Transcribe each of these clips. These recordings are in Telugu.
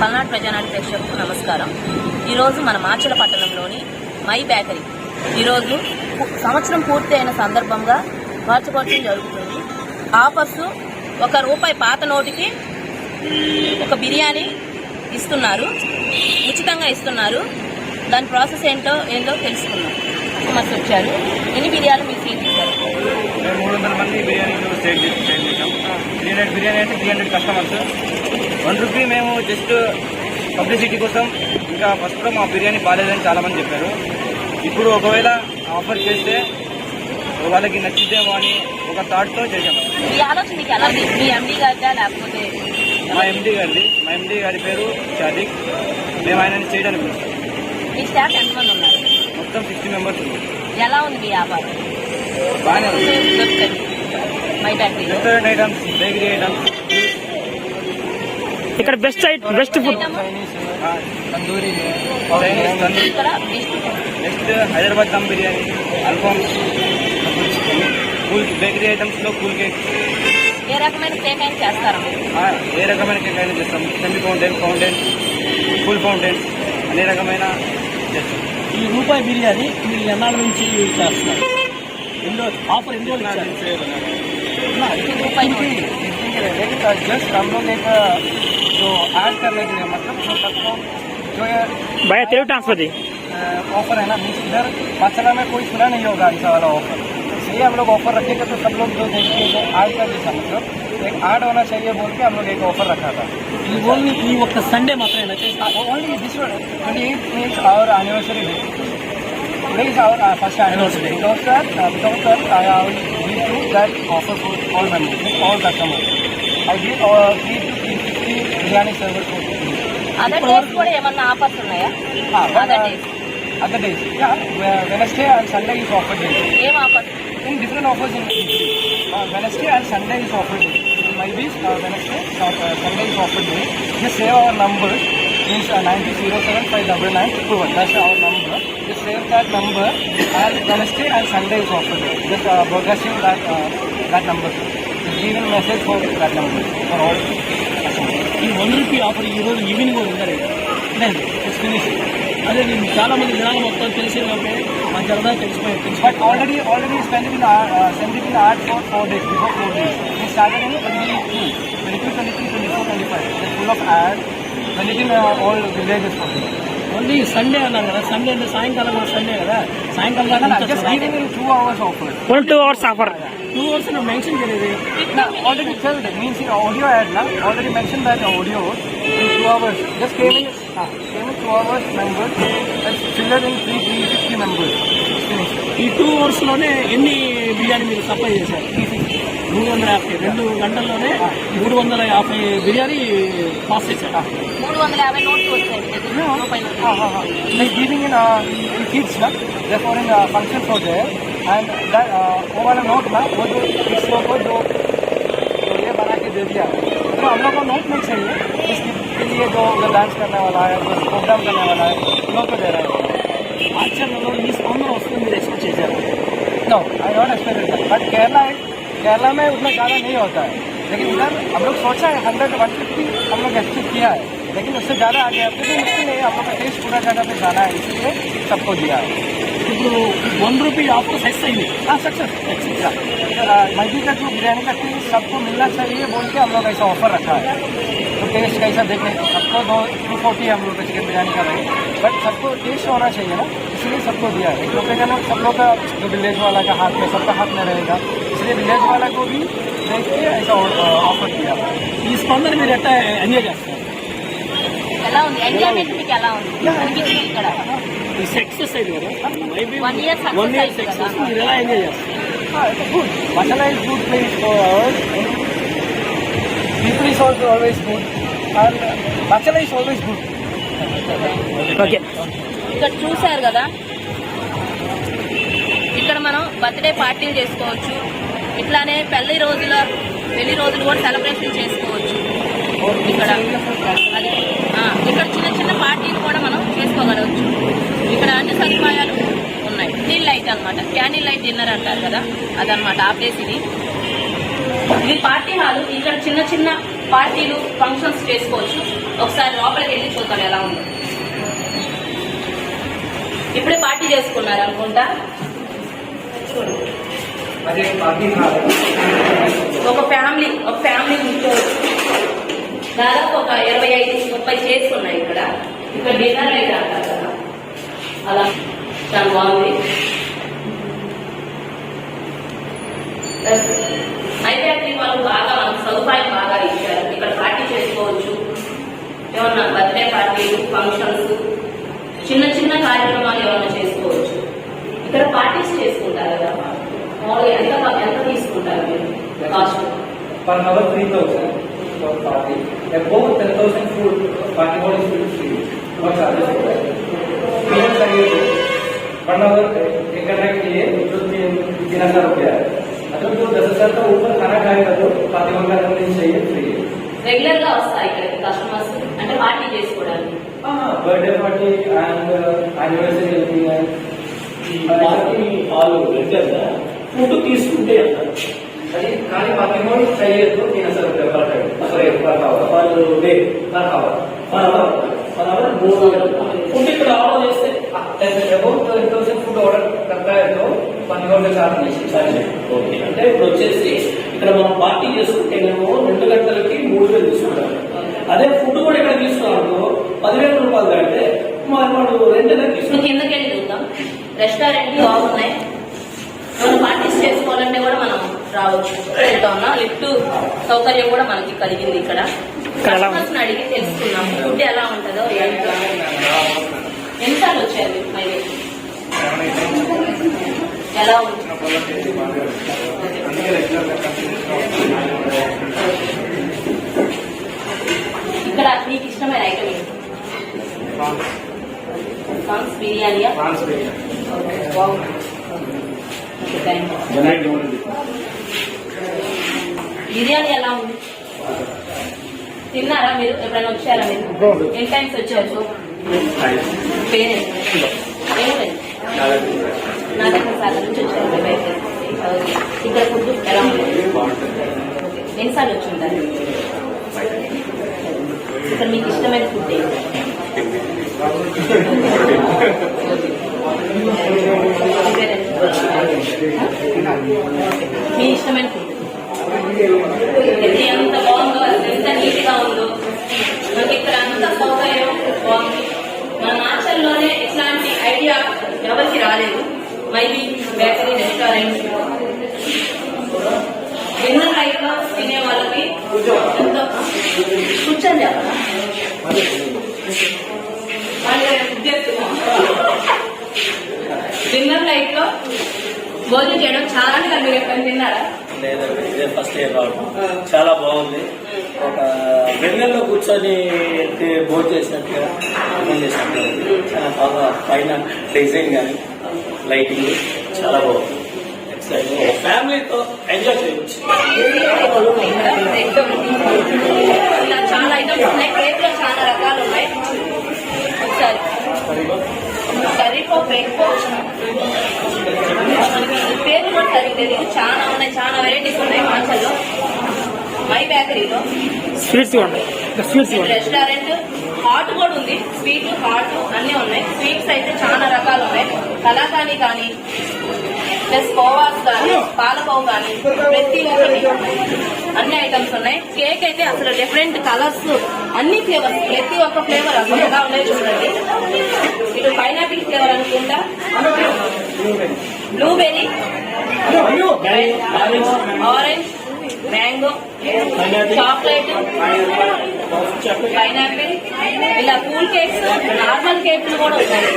పల్నాడు ప్రజానాడు ప్రేక్షకులకు నమస్కారం. ఈరోజు మన మాచల పట్టణంలోని మై బేకరీ. ఈరోజు సంవత్సరం పూర్తి అయిన సందర్భంగా వార్షికోత్సవం జరుగుతుంది. ఆఫర్స్ ఒక రూపాయి పాత నోటికి ఒక బిర్యానీ ఇస్తున్నారు. ఉచితంగా ఇస్తున్నారు. దాని ప్రాసెస్ ఏంటో ఏందో తెలుసుకుందాం. కస్టమర్స్ వచ్చారు. ఎన్ని బిర్యానీ చేశారు మేము మూడు వందల మంది సేల్ హండ్రెడ్ బిర్యానీ అయితే three hundred customers. One rupee మేము జస్ట్ పబ్లిసిటీ కోసం ఇంకా ఫస్ట్లో మా బిర్యానీ బాగాలేదని చాలామంది చెప్పారు. ఇప్పుడు ఒకవేళ ఆఫర్ చేస్తే వాళ్ళకి నచ్చిద్దేమో అని ఒక థాట్తో ఉంది? మీ ఎండి గారిదా లేకపోతే మా ఎండి గారిది. మా ఎండి గారి పేరు షాదిక్. మేము ఆయనని చేయడానికి మొత్తం సిక్స్టీ మెంబర్స్ ఎలా ఉంది మీ వ్యాపారం? బాగానే ఉంది. రెస్టారెంట్ ఐటమ్స్ బేకరీ ఐటమ్స్ ఇక్కడ best best food tandoori next Hyderabad dum biryani alfaham cool bakery ఐటమ్స్లో కూల్ కేక్ ఏ రకమైన కేక్ అయినా చేస్తారా? ఏ రకమైన కేక్ అయినా చేస్తాం. Semi fountain fountain full fountain అనే రకమైన చేస్తాం. ఈ రూపాయి బిర్యానీ మీరు ఎన్నాళ్ళ నుంచి చేస్తున్నారు? ఎన్నో ఆఫర్ ఎన్ని రోజులు ఇచ్చారు? రూపాయి నోట్. जस्ट हम लोग एक जो ऐड करने के लिए मतलब जो सबको जो ये భయ తెలుగు ట్రాన్స్ఫర్ ది ऑफर है ना मीन्स इधर मसला में कोई सुना नहीं होगा ऐसा वाला ऑफर इसलिए हम लोग ऑफर रखेंगे तो सब लोग जो देखेंगे जो ऐड कर जैसा मतलब एक ऐड होना चाहिए बोल के हम लोग एक ऑफर रखा था ఈ ఓన్లీ ఈ ఒక్క సండే మాత్రమే చేస్తారు only this one 28 means our anniversary day. Today is our uh, first anniversary. Without that, uh, without that, I will give you that offer for all members, all customers. I give uh, 3 to 350 biryani servers for free. Other days కూడా ఏమన్నా ఆఫర్స్ ఉన్నాయా Ah, but, other uh, days other days, yeah, where Wednesday and Sunday is offer day. ఏం offers In different offers in weekly. Uh, Wednesday and Sunday is offer day. In my days, uh, Wednesday, uh, uh, Sunday is offer day. Just save our number. Means uh, 907599921. That's our number. Just save that number. And Wednesday and Sunday is offer day. Just uh, broadcasting that uh, that number. Just giving message for that number for all customers. ఈ వన్ రూపీ ఆఫర్ ఈ రోజు ఈవినింగ్ కూడా ఉందా Then it's finished. అదే నేను చాలా మంది జనాలు మొత్తం తెలిసే మా జనదా తెలిసిపోయి But తెలిసిపోయి already already spent it in our, uh, sent it in art for four days, before four days. We started in 22, 22, 23, 24, 25. It's full of ads. Sent it in uh, all villages for them. Only Sunday అన్నారు కదా సండే అంటే సాయంకాలం కూడా సండే కదా సాయంకాలం దాకా hours offer. One two hours offer two words mention చేయలేదు నా already tell means audio ad నా already mention that audio in two hours just came in came in two hours members and chiller in three three fifty members ఈ టూ అవర్స్లోనే ఎన్ని బిర్యానీ మీరు సప్లై చేశారు మూడు వందల యాభై రెండు గంటల్లోనే మూడు వందల యాభై బిర్యానీ పాస్ చేశారు మూడు వందల యాభై నోట్స్ వచ్చాయి giving in kids there for in function for they and वो वाला नोट ना वो जो इसरो को जो तो ये बना के दे दिया। तो हम लोग को नोट नहीं चाहिए इसके लिए जो डांस करने वाला है प्रोग्राम करने वाला है नोट को दे रहा है। अच्छा मतलब इस ऑनर उसको में रेस्क्यू चीज़ें no I not expected but Kerala है केरला में उतना ज़्यादा नहीं होता है। लेकिन इधर हम लोग सोचा है हंड्रेड वन फिफ्टी हम लोग अचीव किया है। लेकिन उससे ज़्यादा आगे आप तो क्योंकि मुश्किल है हम लोग का टेस्ट पूरा जगह पे जाना है इसीलिए सबको दिया है। वन रुपी आपको सक्सेस ही। हाँ सक्सेस मैदी का जो बिरयानी का टेस्ट सबको मिलना चाहिए बोल के हम लोग ऐसा ऑफ़र रखा है। तो टेस्ट कैसा देखें सबको दो टू फोर्टी हम लोग का चिकन बिरयानी का रहे। बट सबको टेस्ट होना चाहिए ना इसलिए सबको दिया है। क्योंकि सब लोग का जो विलेज वाला का हाथ में सबका हाथ में रहेगा। इसलिए विलेज वाला को भी देख के ऐसा ऑफर किया ఈ స్పందన మీరు ఎట్లా ఎంజాయ్ చేస్తారు ఎలా ఉంది ఎంజాయ్మెంట్ మీకు ఎలా ఉంది అనిపించింది ఇక్కడ ఈ సక్సెస్ అయింది కదా maybe One year success one year అయింది కదా. సక్సెస్ మీరు ఎలా ఎంజాయ్ చేస్తారు हाँ it's good masala is good place for ours people is also always good and masala is always good okay ఇక్కడ చూశారు కదా ఇక్కడ మనం బర్త్డే పార్టీలు చేసుకోవచ్చు ఇట్లానే పెళ్ళి రోజుల పెళ్ళి రోజులు కూడా సెలబ్రేషన్ చేసుకోవచ్చు. ఇక్కడ. అది ఇక్కడ చిన్న చిన్న పార్టీలు కూడా మనం చేసుకోగలవచ్చు. ఇక్కడ అన్ని సదుపాయాలు ఉన్నాయి. క్యాండిల్ లైట్ అనమాట క్యాండిల్ లైట్ డిన్నర్ అంటారు కదా అదనమాట ఆ ప్లేస్ ఇది. ఇది పార్టీ హాల్. ఇక్కడ చిన్న చిన్న పార్టీలు ఫంక్షన్స్ చేసుకోవచ్చు. ఒకసారి లోపలికి వెళ్ళి చూద్దాం ఎలా ఉంది. ఇప్పుడే పార్టీ చేసుకున్నారు అనుకుంటా చూడండి ఒక ఫ్యామిలీ ఒక ఫ్యామిలీ కూర్చోవచ్చు దాదాపు ఒక ఇరవై ఐదు ముప్పై చైర్స్ ఉన్నాయి ఇక్కడ. ఇక్కడ డిన్నర్ అయితే అంటారు కదా. అలా. చాలా బాగుంది. అయితే వాళ్ళు బాగా మనకు సదుపాయం బాగా ఇచ్చారు. ఇక్కడ పార్టీ చేసుకోవచ్చు. ఏమన్నా బర్త్డే పార్టీలు ఫంక్షన్స్ చిన్న చిన్న కార్యక్రమాలు ఏమైనా చేసుకోవచ్చు. ఇక్కడ పార్టీస్ చేసుకుంటారు కదా per hour 3000 for party. Above 10,000 food, party hall is free. No charges for that. Meal चाहिए तो वन आवर एक घंटे के लिए जो तीन तीन हजार रुपया है अगर जो दस हजार का ऊपर खाना खाएगा तो पाँच घंटा का नहीं चाहिए फ्री है రెగ్యులర్ గా వస్తాయి ఇక్కడికి కస్టమర్స్ అంటే పార్టీ చేసుకోవడానికి हाँ बर्थडे पार्टी एंड एनिवर्सरी होती है ఈ పార్టీ హాల్ రెగ్యులర్ గా food తీసుకుంటే అంటారు. అది కానీ పక్కనోడు ట్రై చేయద్దు నేను అసలు పడతాడు అసలు వాళ్ళు కావాలి? వాళ్ళు లేదు నాకు కావాలి ఫుడ్ ఇక్కడ ఆర్డర్ చేస్తే అబౌట్ థౌసండ్ ఫుడ్ ఆర్డర్ కట్టాయో పని అవర్ చార్జ్ చేసి ఓకే. అంటే ఇప్పుడు వచ్చేసి ఇక్కడ మనం పార్టీ చేసుకుంటే మేము రెండు గంటలకి మూడు వేలు తీసుకుంటాం అదే ఫుడ్ కూడా ఇక్కడ తీసుకున్నాడు పదివేల రూపాయలు అంటే మరి వాడు రెండు వేలు తీసుకుంటాం కిందకి వెళ్ళి చూద్దాం? రెస్టారెంట్ బాగున్నాయి. మనం పార్టీస్ చేసుకోవాలంటే కూడా మనం రావచ్చు. వెళ్తా ఉన్నా లిఫ్ట్ సౌకర్యం కూడా మనకి కలిగింది ఇక్కడ. కస్టమర్స్ అడిగి తెలుసుకున్నాం ఫుడ్ ఎలా ఉంటుందో ఎన్నిసార్లు వచ్చారు మరి ఎలా ఉంది? ఇక్కడ మీకు ఇష్టమైన ఐటమ్ ఏంటి ప్రాన్స్. బిర్యానీయా? ఓకే, బాగుంది. బిర్యానీ ఎలా ఉంది? తిన్నారా మీరు? ఎప్పుడైనా వచ్చారా మీరు? ఎన్ని టైమ్స్ వచ్చారు? పేరెంట్ ఏమైంది నా దగ్గర సార్లు నుంచి వచ్చారు. ఇక్కడ ఫుడ్ ఎలా ఉంది. ఎన్నిసార్లు వచ్చి ఉంటారు ఇక్కడ మీకు ఇష్టమైన ఫుడ్ ఏంటి మీ ఇష్టమైన ఫుడ్ ఎంత బాగుందో ఎంత నీట్గా ఉందో. మనకి ఇక్కడ అంత సౌకర్యం బాగుంది. మన నాచల్లోనే ఇట్లాంటి ఐడియా ఎవరికి రాలేదు. మైబీ బేకరీ రెస్టారెంట్ డిన్నర్ లైట్గా తినే వాళ్ళకి ఎంతో కూర్చొని చెప్పాలి చెప్పరా డిన్నర్ లైట్లో భోజనం చేయడం చాలా తిన్నారా? లేదండి ఇదే ఫస్ట్ ఇయర్ రావడం చాలా బాగుంది. ఒక వెన్నెల్లో కూర్చొని భోజనం చేసినట్టుగా భోజనం చేసినట్టుగా. చాలా బాగా పైన డిజైన్ కానీ లైటింగ్ చాలా బాగుంది. ఫ్యామిలీతో ఎంజాయ్ చేయవచ్చు చాలా ఐటమ్స్ ఉన్నాయి. కేక్లో చాలా రకాలు ఉన్నాయి. ఒకసారి. కర్రీపప్పు ఎక్కువ పేరు కూడా సరిగ్గా తెలియదు చాలా ఉన్నాయి చాలా వెరైటీస్ ఉన్నాయి మాంచల్లో మై బేకరీలో స్వీట్స్ స్వీట్స్ రెస్టారెంట్ హాట్ కూడా ఉంది స్వీట్ హాట్ అన్నీ ఉన్నాయి స్వీట్స్ అయితే చాలా రకాలు ఉన్నాయి. కళాకాని కానీ ప్లస్ కోవాస్ కానీ పాలకోవ కానీ ప్రతి ఒక్కటి అన్ని ఐటమ్స్ ఉన్నాయి. కేక్ అయితే అసలు డిఫరెంట్ కలర్స్ అన్ని ఫ్లేవర్స్ ప్రతి ఒక్క ఫ్లేవర్ అసలు ఎలా ఉన్నాయి చూడండి. ఇటు పైనాపిల్ ఫ్లేవర్ అనుకుంటా. Blueberry orange mango chocolate pineapple ఇలా కూల్ కేక్స్ నార్మల్ కేక్లు కూడా ఉన్నాయి.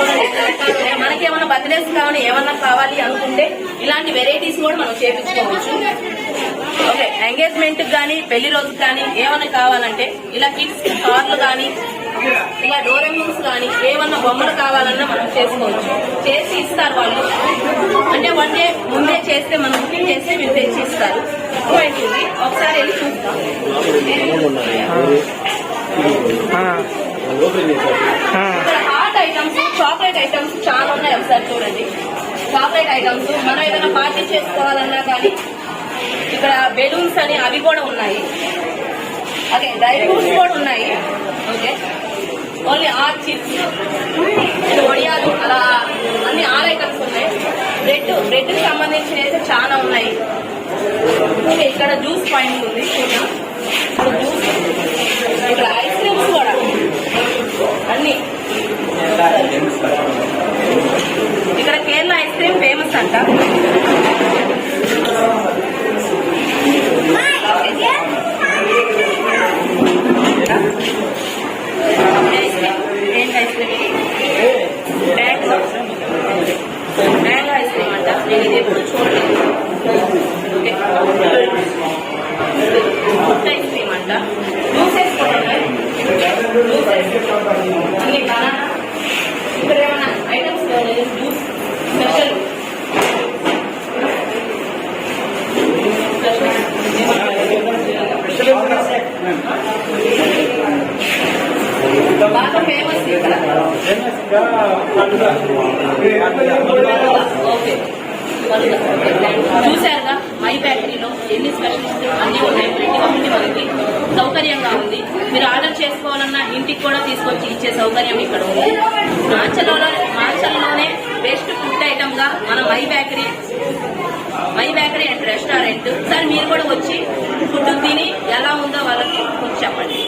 మనకేమన్నా మనకేమైనా బర్త్డేస్ కావాలి ఏమన్నా కావాలి అనుకుంటే ఇలాంటి వెరైటీస్ కూడా మనం చేపించుకోవచ్చు. ఓకే ఎంగేజ్మెంట్ కానీ పెళ్ళి రోజుకి కానీ ఏమన్నా కావాలంటే ఇలా కిడ్స్ కార్లు కానీ ఇలా డోరెమోన్స్ కానీ ఏమన్నా బొమ్మలు కావాలన్నా మనం చేసుకోవచ్చు. చేసి ఇస్తారు వాళ్ళు. అంటే వన్ డే ముందే చేస్తే మనం బుకింగ్ చేస్తే మీరు తెచ్చి ఇస్తారు ఒకసారి వెళ్ళి చూస్తాం ఆ, ఆ, ఇక్కడ హాట్ ఐటమ్స్ చాక్లెట్ ఐటమ్స్ చాలా చూడండి. చాక్లెట్ ఐటమ్స్ మనం ఏదైనా పార్టీ చేసుకోవాలన్నా కానీ ఇక్కడ బెలూన్స్ అని అవి కూడా ఉన్నాయి. ఓకే డ్రై ఫ్రూట్స్ కూడా ఉన్నాయి. ఓకే ఓన్లీ ఆర్ చిప్స్ వడియాలు అలా అన్ని ఆర్ ఐటమ్స్ ఉన్నాయి. బ్రెడ్ బ్రెడ్కి సంబంధించిన అయితే చాలా ఉన్నాయి. ఓకే ఇక్కడ జ్యూస్ పాయింట్ ఉంది. చూద్దాం. జ్యూస్ ఇక్కడ ఐస్ క్రీమ్స్ కూడా. అన్ని. ఇక్కడ కేరళ ఐస్ క్రీమ్ ఫేమస్ అంట ఐస్ క్రీమ్ ఏంటి ice cream mango mango ice cream అంట నేను ఇది ఎప్పుడు చూడలేదు ఓకే ఫుడ్ ఐస్ క్రీమ్ అంట జ్యూసెస్ కూడా ఉన్నాయి జ్యూసెస్ అన్ని బనానా ఇక్కడ ఏమైనా ఐటమ్స్ జ్యూస్ స్పెషల్ బాగా ఫేమస్ ఇక్కడ ఓకే చూశారుగా మై బ్యాటరీలో ఎన్ని స్పెషలిస్ట్ అన్ని ఉన్నాయి. ప్రతి ఒక్కటి మనకి సౌకర్యంగా ఉంది. మీరు ఆర్డర్ చేసుకోవాలన్నా ఇంటికి కూడా తీసుకొచ్చి ఇచ్చే సౌకర్యం ఇక్కడ ఉంది. మాచల్లో మాచల్లోనే బెస్ట్ ఫుడ్ ఐటమ్గా మన my bakery my bakery and restaurant. Sir మీరు కూడా వచ్చి ఫుడ్ తిని ఎలా ఉందో వాళ్ళకి చెప్పండి.